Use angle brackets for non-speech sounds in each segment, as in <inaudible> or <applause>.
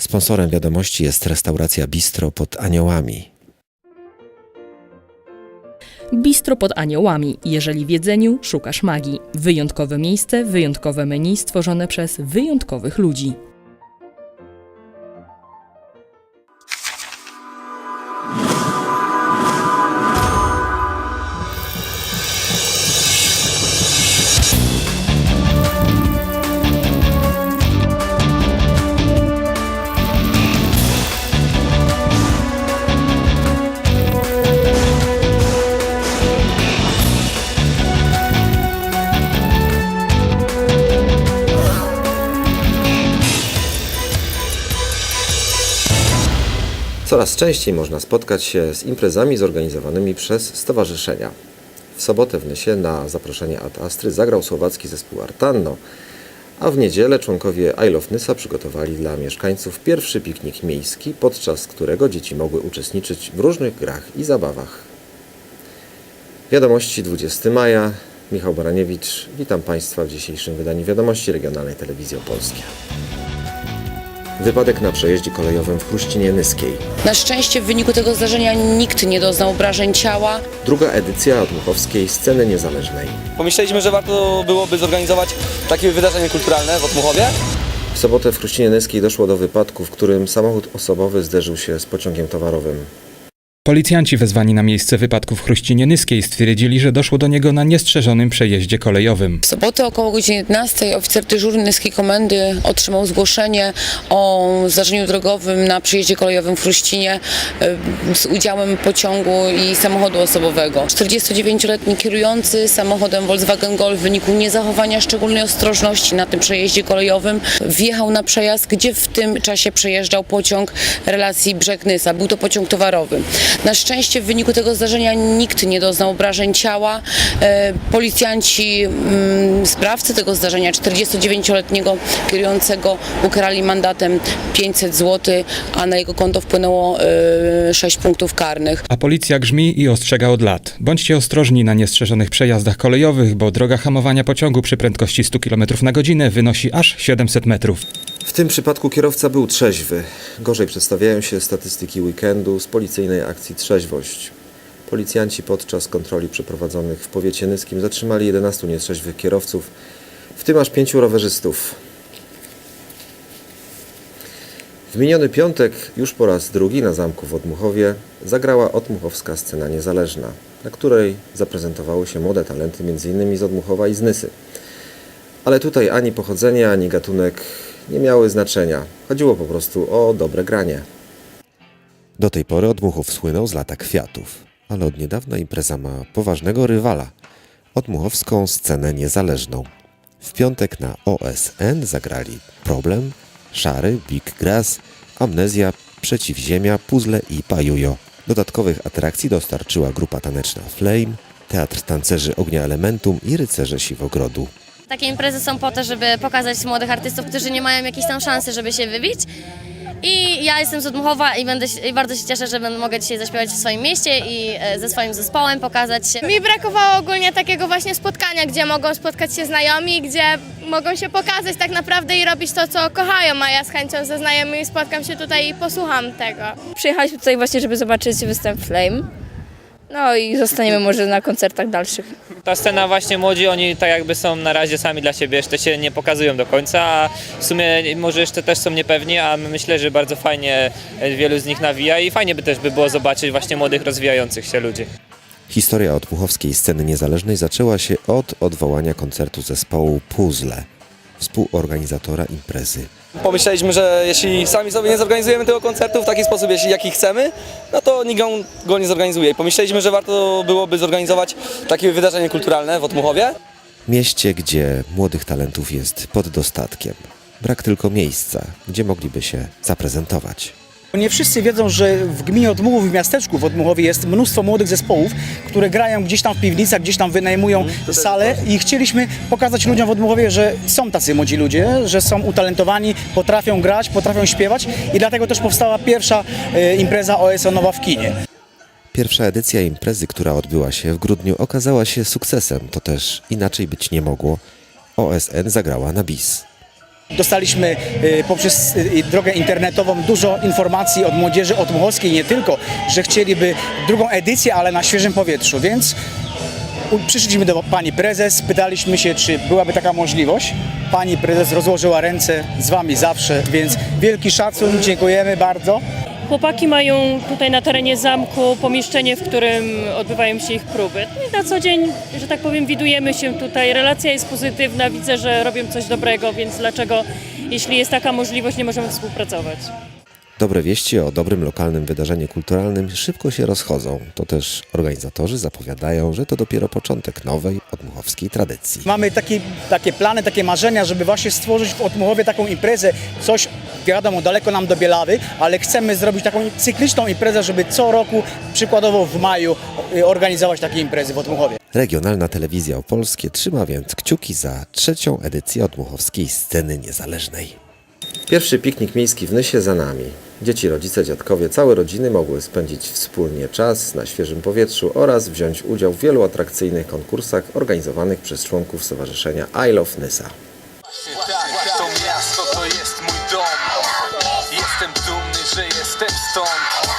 Sponsorem wiadomości jest restauracja Bistro pod Aniołami. Bistro pod aniołami. Jeżeli w jedzeniu szukasz magii. Wyjątkowe miejsce, wyjątkowe menu stworzone przez wyjątkowych ludzi. Coraz częściej można spotkać się z imprezami zorganizowanymi przez stowarzyszenia. W sobotę w Nysie na zaproszenie Ad Astry zagrał słowacki zespół Artanno, a w niedzielę członkowie I Love Nysa przygotowali dla mieszkańców pierwszy piknik miejski, podczas którego dzieci mogły uczestniczyć w różnych grach i zabawach. Wiadomości 20 maja. Michał Baraniewicz. Witam Państwa w dzisiejszym wydaniu Wiadomości Regionalnej Telewizji Opolskiej. Wypadek na przejeździe kolejowym w Chruścinie Nyskiej. Na szczęście w wyniku tego zdarzenia nikt nie doznał obrażeń ciała. Druga edycja Odmuchowskiej Sceny Niezależnej. Pomyśleliśmy, że warto byłoby zorganizować takie wydarzenie kulturalne w Otmuchowie. W sobotę w Chruścinie Nyskiej doszło do wypadku, w którym samochód osobowy zderzył się z pociągiem towarowym. Policjanci wezwani na miejsce wypadku w Chruścinie Nyskiej stwierdzili, że doszło do niego na niestrzeżonym przejeździe kolejowym. W sobotę około godziny 11 oficer dyżurny Nyskiej Komendy otrzymał zgłoszenie o zdarzeniu drogowym na przejeździe kolejowym w Chruścinie e, z udziałem pociągu i samochodu osobowego. 49-letni kierujący samochodem Volkswagen Golf w wyniku niezachowania szczególnej ostrożności na tym przejeździe kolejowym wjechał na przejazd, gdzie w tym czasie przejeżdżał pociąg relacji Brzeg-Nysa. Był to pociąg towarowy. Na szczęście w wyniku tego zdarzenia nikt nie doznał obrażeń ciała. E, Policjanci, mm, sprawcy tego zdarzenia, 49-letniego kierującego, ukarali mandatem 500 zł, a na jego konto wpłynęło e, 6 punktów karnych. A policja grzmi i ostrzega od lat. Bądźcie ostrożni na niestrzeżonych przejazdach kolejowych, bo droga hamowania pociągu przy prędkości 100 km na godzinę wynosi aż 700 metrów. W tym przypadku kierowca był trzeźwy. Gorzej przedstawiają się statystyki weekendu z policyjnej akcji Trzeźwość. Policjanci podczas kontroli przeprowadzonych w powiecie nyskim zatrzymali 11 nietrzeźwych kierowców, w tym aż pięciu rowerzystów. W miniony piątek, już po raz drugi na zamku w Odmuchowie, zagrała Odmuchowska Scena Niezależna, na której zaprezentowały się młode talenty m.in. z Odmuchowa i z Nysy. Ale tutaj ani pochodzenie, ani gatunek nie miały znaczenia. Chodziło po prostu o dobre granie. Do tej pory Odmuchów słynął z lata kwiatów, ale od niedawna impreza ma poważnego rywala Odmuchowską scenę niezależną. W piątek na OSN zagrali Problem, Szary, Big Grass, Amnezja, Przeciwziemia, Puzzle i Pajujo. Dodatkowych atrakcji dostarczyła grupa taneczna Flame, Teatr Tancerzy Ognia Elementum i Rycerze Siwogrodu. Takie imprezy są po to, żeby pokazać młodych artystów, którzy nie mają jakiejś tam szansy, żeby się wybić. I ja jestem z Odmuchowa i, będę, i bardzo się cieszę, że będę, mogę dzisiaj zaśpiewać w swoim mieście i e, ze swoim zespołem pokazać się. Mi brakowało ogólnie takiego właśnie spotkania, gdzie mogą spotkać się znajomi, gdzie mogą się pokazać tak naprawdę i robić to, co kochają, a ja z chęcią ze znajomymi spotkam się tutaj i posłucham tego. Przyjechaliśmy tutaj właśnie, żeby zobaczyć występ Flame. No i zostaniemy może na koncertach dalszych. Ta scena właśnie młodzi, oni tak jakby są na razie sami dla siebie, jeszcze się nie pokazują do końca, a w sumie może jeszcze też są niepewni, a myślę, że bardzo fajnie wielu z nich nawija i fajnie by też by było zobaczyć właśnie młodych, rozwijających się ludzi. Historia Odmuchowskiej Sceny Niezależnej zaczęła się od odwołania koncertu zespołu Puzzle, współorganizatora imprezy. Pomyśleliśmy, że jeśli sami sobie nie zorganizujemy tego koncertu w taki sposób, jeśli jaki chcemy, no to nikt go nie zorganizuje. Pomyśleliśmy, że warto byłoby zorganizować takie wydarzenie kulturalne w Otmuchowie. Mieście, gdzie młodych talentów jest pod dostatkiem. Brak tylko miejsca, gdzie mogliby się zaprezentować. Nie wszyscy wiedzą, że w gminie Odmuchów, w miasteczku w Odmuchowie jest mnóstwo młodych zespołów, które grają gdzieś tam w piwnicach, gdzieś tam wynajmują salę i chcieliśmy pokazać ludziom w Odmuchowie, że są tacy młodzi ludzie, że są utalentowani, potrafią grać, potrafią śpiewać i dlatego też powstała pierwsza e, impreza OSN-owa w kinie. Pierwsza edycja imprezy, która odbyła się w grudniu, okazała się sukcesem. To też inaczej być nie mogło. OSN zagrała na bis. Dostaliśmy y, poprzez y, drogę internetową dużo informacji od młodzieży odmuchowskiej, nie tylko, że chcieliby drugą edycję, ale na świeżym powietrzu, więc przyszliśmy do pani prezes, pytaliśmy się, czy byłaby taka możliwość. Pani prezes rozłożyła ręce z wami zawsze, więc wielki szacun, dziękujemy bardzo. Chłopaki mają tutaj na terenie zamku pomieszczenie, w którym odbywają się ich próby. No i na co dzień, że tak powiem, widujemy się tutaj. Relacja jest pozytywna, widzę, że robią coś dobrego, więc dlaczego, jeśli jest taka możliwość, nie możemy współpracować? Dobre wieści o dobrym lokalnym wydarzeniu kulturalnym szybko się rozchodzą. To też organizatorzy zapowiadają, że to dopiero początek nowej odmuchowskiej tradycji. Mamy takie, takie plany, takie marzenia, żeby właśnie stworzyć w Otmuchowie taką imprezę, coś wiadomo, daleko nam do Bielawy, ale chcemy zrobić taką cykliczną imprezę, żeby co roku, przykładowo w maju, organizować takie imprezy w Otmuchowie. Regionalna telewizja opolskie trzyma więc kciuki za trzecią edycję odmuchowskiej sceny niezależnej. Pierwszy piknik miejski w Nysie za nami. Dzieci, rodzice, dziadkowie, całe rodziny mogły spędzić wspólnie czas na świeżym powietrzu oraz wziąć udział w wielu atrakcyjnych konkursach organizowanych przez członków Stowarzyszenia I Love Nysa. To miasto to jest mój dom. Jestem dumny, że jestem stąd.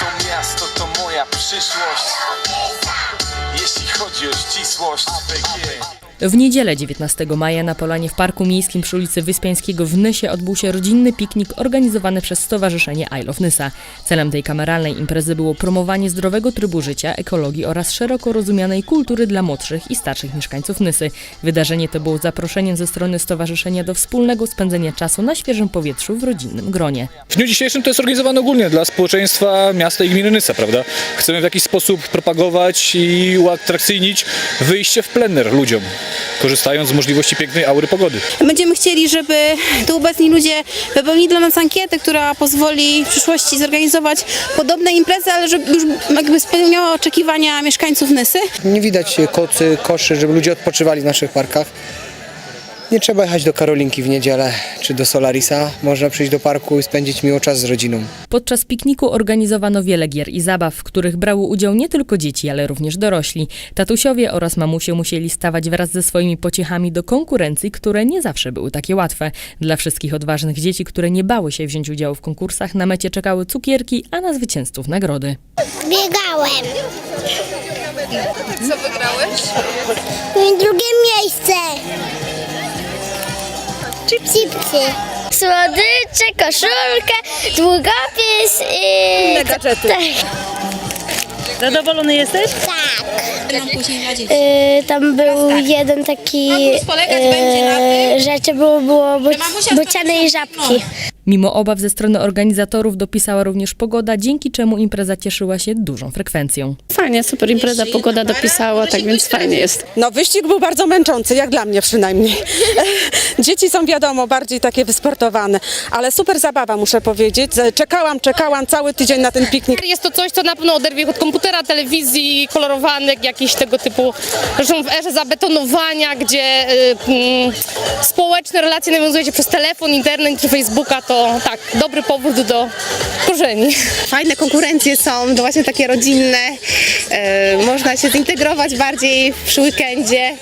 To miasto to moja przyszłość. Jeśli chodzi o ścisłość ABG W niedzielę 19 maja na polanie w Parku Miejskim przy ulicy Wyspiańskiego w Nysie odbył się rodzinny piknik organizowany przez Stowarzyszenie I Love Nysa. Celem tej kameralnej imprezy było promowanie zdrowego trybu życia, ekologii oraz szeroko rozumianej kultury dla młodszych i starszych mieszkańców Nysy. Wydarzenie to było zaproszeniem ze strony stowarzyszenia do wspólnego spędzenia czasu na świeżym powietrzu w rodzinnym gronie. W dniu dzisiejszym to jest organizowane ogólnie dla społeczeństwa miasta i gminy Nysa, prawda? Chcemy w jakiś sposób propagować i uatrakcyjnić wyjście w plener ludziom, korzystając z możliwości pięknej aury pogody. Będziemy chcieli, żeby tu obecni ludzie wypełnili dla nas ankietę, która pozwoli w przyszłości zorganizować podobne imprezy, ale żeby już jakby spełniała oczekiwania mieszkańców Nysy. Nie widać kocy, koszy, żeby ludzie odpoczywali w naszych parkach. Nie trzeba jechać do Karolinki w niedzielę czy do Solarisa. Można przyjść do parku i spędzić miło czas z rodziną. Podczas pikniku organizowano wiele gier i zabaw, w których brały udział nie tylko dzieci, ale również dorośli. Tatusiowie oraz mamusie musieli stawać wraz ze swoimi pociechami do konkurencji, które nie zawsze były takie łatwe. Dla wszystkich odważnych dzieci, które nie bały się wziąć udziału w konkursach, na mecie czekały cukierki, a na zwycięzców nagrody. Biegałem. Co wygrałeś? Drugie miejsce. Chipsy. Słodycze, koszulkę, długopis i... Inne gadżety. Tak. Zadowolony jesteś? Tak. Y, tam był jeden taki y, rzeczy, było, było bociane i żabki. Mimo obaw ze strony organizatorów dopisała również pogoda, dzięki czemu impreza cieszyła się dużą frekwencją. Fajnie, super impreza, pogoda dopisała, tak więc fajnie jest. No wyścig był bardzo męczący, jak dla mnie przynajmniej. <laughs> Dzieci są wiadomo bardziej takie wysportowane, ale super zabawa muszę powiedzieć. Czekałam, czekałam cały tydzień na ten piknik. Jest to coś, co na pewno oderwie od komputera, telewizji, kolorowanek, jakichś tego typu. Zresztą w erze zabetonowania, gdzie y, mm, społeczne relacje nawiązuje się przez telefon, internet czy Facebooka, to tak, dobry powód do korzeni. Fajne konkurencje są, to właśnie takie rodzinne. E, można się zintegrować bardziej przy weekendzie.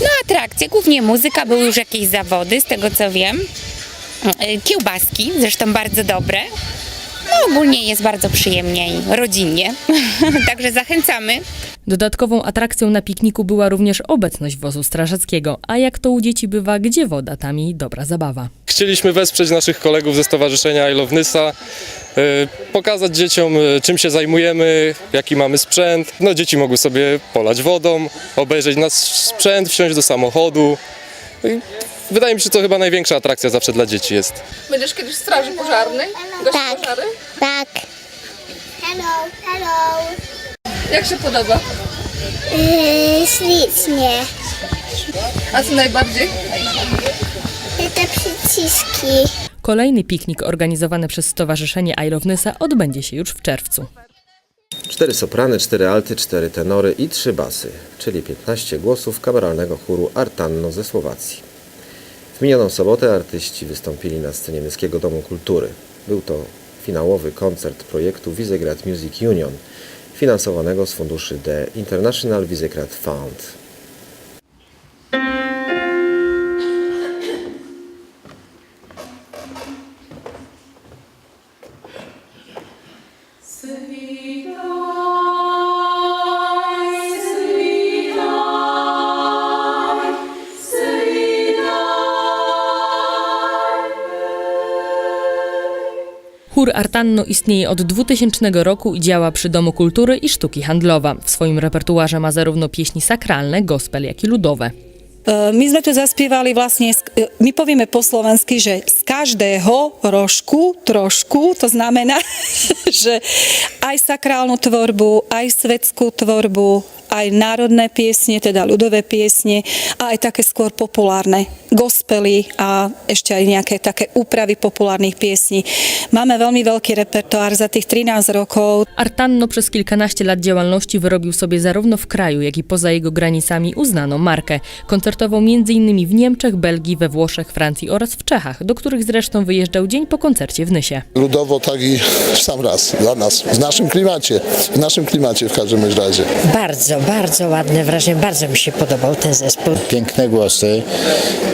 No atrakcje, głównie muzyka, były już jakieś zawody, z tego co wiem. E, Kiełbaski, zresztą bardzo dobre. No ogólnie jest bardzo przyjemnie i rodzinnie, <laughs> także zachęcamy. Dodatkową atrakcją na pikniku była również obecność wozu strażackiego, a jak to u dzieci bywa, gdzie woda, tam i dobra zabawa. Chcieliśmy wesprzeć naszych kolegów ze Stowarzyszenia I Love Nysa, y, pokazać dzieciom y, czym się zajmujemy, jaki mamy sprzęt. No dzieci mogły sobie polać wodą, obejrzeć nasz sprzęt, wsiąść do samochodu. Wydaje mi się, że to chyba największa atrakcja zawsze dla dzieci jest. Będziesz kiedyś w straży pożarnej? Tak. Tak. Hello, hello. Jak się podoba? Yy, ślicznie. A co najbardziej? Te przyciski. Kolejny piknik organizowany przez Stowarzyszenie I Love Nysa odbędzie się już w czerwcu. Cztery soprany, cztery alty, cztery tenory i trzy basy, czyli 15 głosów kameralnego chóru Artanno ze Słowacji. W minioną sobotę artyści wystąpili na scenie Nyskiego Domu Kultury. Był to finałowy koncert projektu Visegrad Music Union, finansowanego z funduszy The International Visegrad Fund. Chór Artanno istnieje od 2000 roku i działa przy Domu Kultury i Sztuki Handlowa. W swoim repertuarze ma zarówno pieśni sakralne, gospel, jak i ludowe. E, My sme tu zaspievali vlastne, e, my povieme po slovensky, že z každého rožku trošku, to znamená, <laughs> že aj sakrálnu tvorbu, aj svetskú tvorbu, aj národné piesne, teda ľudové piesne a aj také skôr populárne gospely a ešte aj nejaké také úpravy populárnych piesní. Máme veľmi veľký repertoár za tých 13 rokov. Artanno przez kilkanaście lat działalności wyrobił sobie zarówno w kraju, jak i poza jego granicami uznaną markę. Koncertował m.in. w Niemczech, Belgii, we Włoszech, Francji oraz w Czechach, do których zresztą wyjeżdżał dzień po koncercie w Nysie. Ludowo, tak i w sam raz dla nas, w naszym klimacie, w naszym klimacie w każdym razie. Bardzo, bardzo ładne wrażenie, bardzo mi się podobał ten zespół. Piękne głosy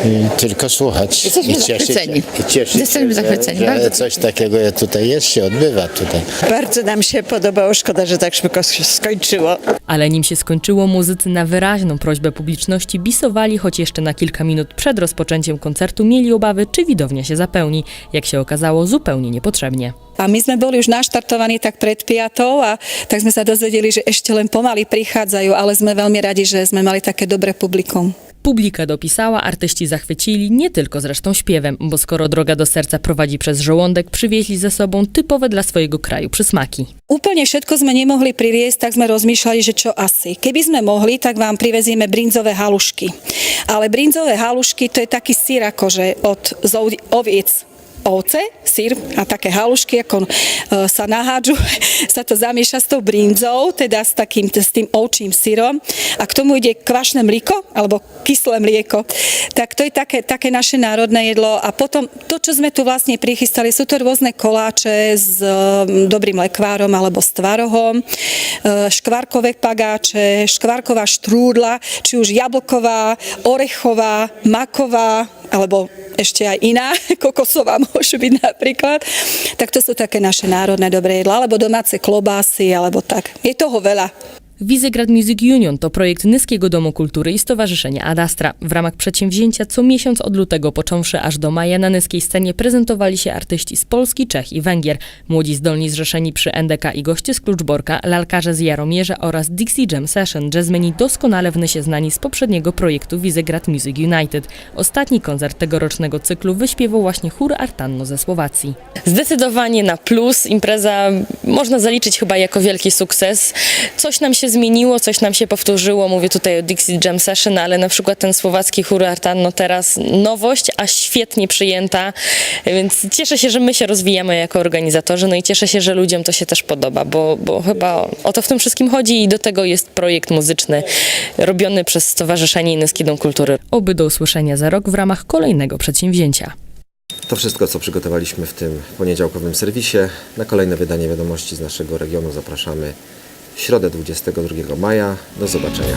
i tylko słuchać. Jesteśmy I cieszyć się- zachwyceni. I cieszyć Jesteśmy się, zachwyceni, że coś takiego tutaj jest, się odbywa tutaj. Bardzo nam się podobało, szkoda, że tak szybko się skończyło. Ale nim się skończyło, muzycy na wyraźną prośbę publiczności bisowali, choć jeszcze na kilka minut przed rozpoczęciem koncertu mieli obawy, czy widownia się zapełni. Jak się okazało, zupełnie niepotrzebnie. A my sme boli už naštartovaní tak pred piatou a tak sme sa dozvedeli, že ešte len pomaly prichádzajú, ale sme veľmi radi, že sme mali také dobré publikum. Publika dopisała, artyści zachwycili, nie tylko zresztą śpiewem, bo skoro droga do serca prowadzi przez żołądek, przywieźli ze sobą typowe dla swojego kraju przysmaki. Úplne všetko sme nemohli priviesť, tak sme rozmýšľali, že čo asi. Keby sme mohli, tak vám privezieme brinzové halušky. Ale brinzové halušky to je taký sír akože od oviec ovce, sír a také halušky, ako e, sa nahádžu, <laughs> sa to zamieša s tou brinzou, teda s, takým, s tým ovčím sírom. A k tomu ide kvašné mlieko alebo kyslé mlieko. Tak to je také, také naše národné jedlo. A potom to, čo sme tu vlastne prichystali, sú to rôzne koláče s e, dobrým lekvárom alebo s tvarohom, e, škvarkové pagáče, škvarková štrúdla, či už jablková, orechová, maková, alebo ešte aj iná, <laughs> kokosová môže byť napríklad. Tak to sú také naše národné dobré jedlá, alebo domáce klobásy, alebo tak. Je toho veľa. Wizygrad Music Union to projekt Nyskiego Domu Kultury i Stowarzyszenia Adastra. W ramach przedsięwzięcia co miesiąc od lutego począwszy aż do maja na nyskiej scenie prezentowali się artyści z Polski, Czech i Węgier. Młodzi zdolni zrzeszeni przy NDK i goście z Kluczborka, lalkarze z Jaromierza oraz Dixie Jam Session, jazzmeni doskonale w Nysie znani z poprzedniego projektu Wizygrad Music United. Ostatni koncert tegorocznego cyklu wyśpiewał właśnie chór Artanno ze Słowacji. Zdecydowanie na plus. Impreza można zaliczyć chyba jako wielki sukces. Coś nam się zmieniło, coś nam się powtórzyło. Mówię tutaj o Dixie Jam Session, ale na przykład ten słowacki chór Artanno teraz nowość, a świetnie przyjęta. Więc cieszę się, że my się rozwijamy jako organizatorzy, no i cieszę się, że ludziom to się też podoba, bo, bo chyba o to w tym wszystkim chodzi i do tego jest projekt muzyczny robiony przez Stowarzyszenie Nyski Dom Kultury. Oby do usłyszenia za rok w ramach kolejnego przedsięwzięcia. To wszystko, co przygotowaliśmy w tym poniedziałkowym serwisie. Na kolejne wydanie wiadomości z naszego regionu zapraszamy środę 22 maja. Do zobaczenia.